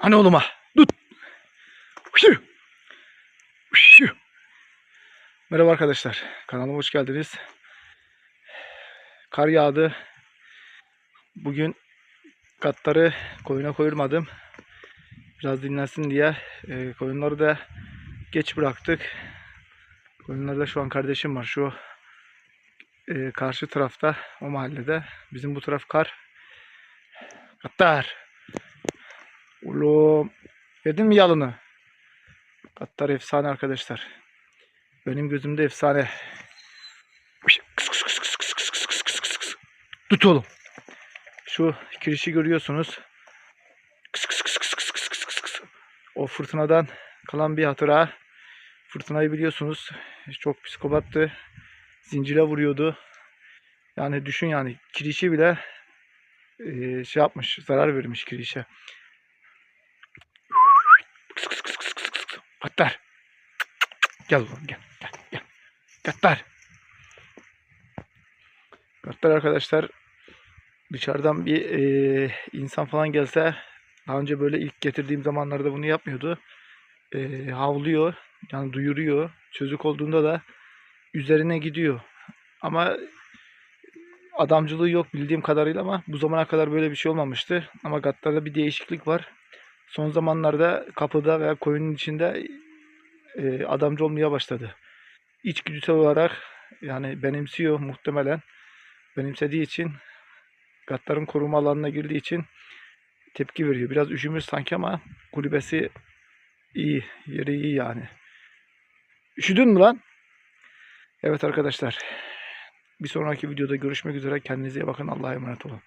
Hani oğluma. Tut. Hışı. Hışı. Merhaba arkadaşlar. Kanalıma hoş geldiniz. Kar yağdı. Bugün katları koyuna koyulmadım. Biraz dinlensin diye. E, koyunları da geç bıraktık. Koyunlarda şu an kardeşim var. Şu e, karşı tarafta o mahallede. Bizim bu taraf kar. Kattar. Oğlum. Yedin mi yalını? Katlar efsane arkadaşlar. Benim gözümde efsane. Tut oğlum. Şu kirişi görüyorsunuz. O fırtınadan kalan bir hatıra. Fırtınayı biliyorsunuz. Çok psikopattı. Zincire vuruyordu. Yani düşün yani kirişi bile şey yapmış, zarar vermiş kirişe. Katlar. Gel oğlum gel. Gel gel. Katlar. Katlar arkadaşlar dışarıdan bir eee, insan falan gelse daha önce böyle ilk getirdiğim zamanlarda bunu yapmıyordu. Eee, havlıyor. Yani duyuruyor. Çocuk olduğunda da üzerine gidiyor. Ama adamcılığı yok bildiğim kadarıyla ama bu zamana kadar böyle bir şey olmamıştı. Ama Gattar'da bir değişiklik var. Son zamanlarda kapıda veya koyunun içinde e, adamcı olmaya başladı. İçgüdüsel olarak yani benimsiyor muhtemelen. Benimsediği için Gattar'ın koruma alanına girdiği için tepki veriyor. Biraz üşümüş sanki ama kulübesi iyi. Yeri iyi yani. Üşüdün mü lan? Evet arkadaşlar. Bir sonraki videoda görüşmek üzere. Kendinize iyi bakın. Allah'a emanet olun.